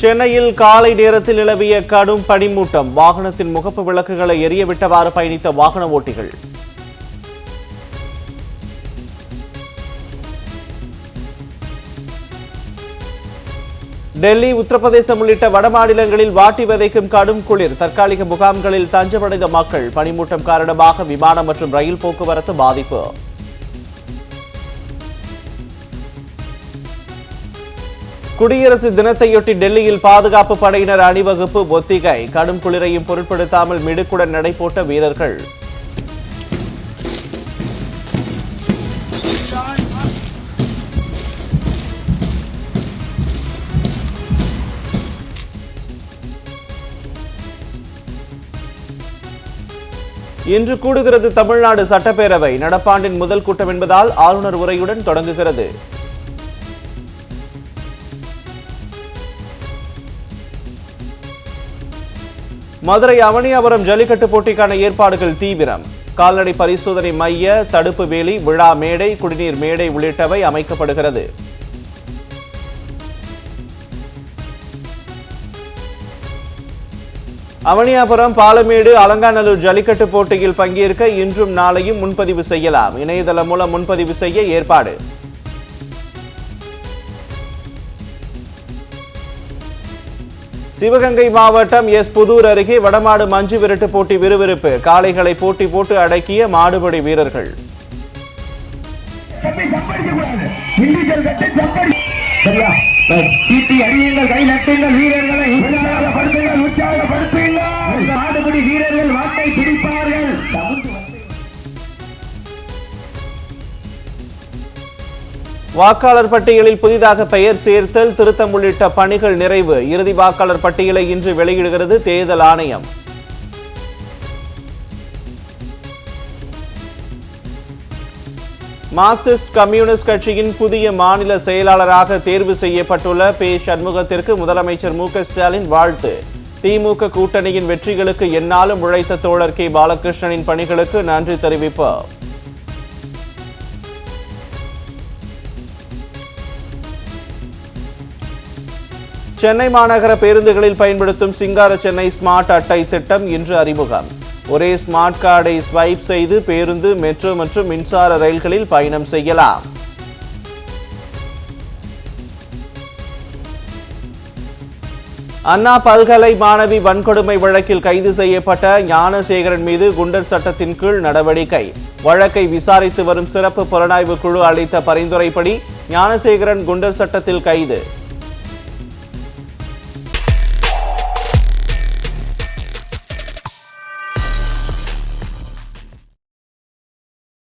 சென்னையில் காலை நேரத்தில் நிலவிய கடும் பனிமூட்டம். வாகனத்தின் முகப்பு விளக்குகளை எரியவிட்டவாறு பயணித்த வாகன ஓட்டிகள். டெல்லி உத்தரப்பிரதேசம் உள்ளிட்ட வடமாநிலங்களில் வாட்டி விதைக்கும் கடும் குளிர். தற்காலிக முகாம்களில் தஞ்சமடைந்த மக்கள் பனிமூட்டம் காரணமாக விமானம் மற்றும் ரயில் போக்குவரத்து பாதிப்பு. குடியரசு தினத்தையொட்டி டெல்லியில் பாதுகாப்பு படையினர் அணிவகுப்பு ஒத்திகை. கடும் குளிரையும் பொருட்படுத்தாமல் மிடுக்குடன் நடைபோட்ட வீரர்கள். இன்று கூடுகிறது தமிழ்நாடு சட்டப்பேரவை. நடப்பாண்டின் முதல் கூட்டம் என்பதால் ஆளுநர் உரையுடன் தொடங்குகிறது. மதுரை அவனியாபுரம் ஜல்லிக்கட்டு போட்டிக்கான ஏற்பாடுகள் தீவிரம். கால்நடை பரிசோதனை மைய தடுப்பு வேலி விழா மேடை குடிநீர் மேடை உள்ளிட்டவை அமைக்கப்படுகிறது. அவனியாபுரம் பாலமேடு அலங்காநல்லூர் ஜல்லிக்கட்டு போட்டியில் பங்கேற்க இன்றும் நாளையும் முன்பதிவு செய்யலாம். இணையதளம் மூலம் முன்பதிவு செய்ய ஏற்பாடு. சிவகங்கை மாவட்டம் எஸ் புதூர் அருகே வடமாடு மஞ்சு விரட்டு போட்டி விறுவிறுப்பு. காளைகளை போட்டி போட்டு அடக்கிய மாடுபடி வீரர்கள். தம்பி வாக்காளர் பட்டியலில் புதிதாக பெயர் சேர்த்தல் திருத்தம் உள்ளிட்ட பணிகள் நிறைவு. இறுதி வாக்காளர் பட்டியலை இன்று வெளியிடுகிறது தேர்தல் ஆணையம். மார்க்சிஸ்ட் கம்யூனிஸ்ட் கட்சியின் புதிய மாநில செயலாளராக தேர்வு செய்யப்பட்டுள்ள பே சண்முகத்திற்கு முதலமைச்சர் மு ஸ்டாலின் வாழ்த்து. திமுக கூட்டணியின் வெற்றிகளுக்கு என்னாலும் உழைத்த தோழர் கே. பாலகிருஷ்ணனின் பணிகளுக்கு நன்றி தெரிவிப்பார் சென்னை மாநகர பேருந்துகளில் பயன்படுத்தும் சிங்கார சென்னை ஸ்மார்ட் அட்டை திட்டம் இன்று அறிமுகம். ஒரே ஸ்மார்ட் கார்டை ஸ்வைப் செய்து பேருந்து மெட்ரோ மற்றும் மின்சார ரயில்களில் பயணம் செய்யலாம். அண்ணா பல்கலை மாணவி வன்கொடுமை வழக்கில் கைது செய்யப்பட்ட ஞானசேகரன் மீது குண்டர் சட்டத்தின் கீழ் நடவடிக்கை. வழக்கை விசாரித்து வரும் சிறப்பு புலனாய்வு குழு அளித்த பரிந்துரைப்படி ஞானசேகரன் குண்டர் சட்டத்தில் கைது.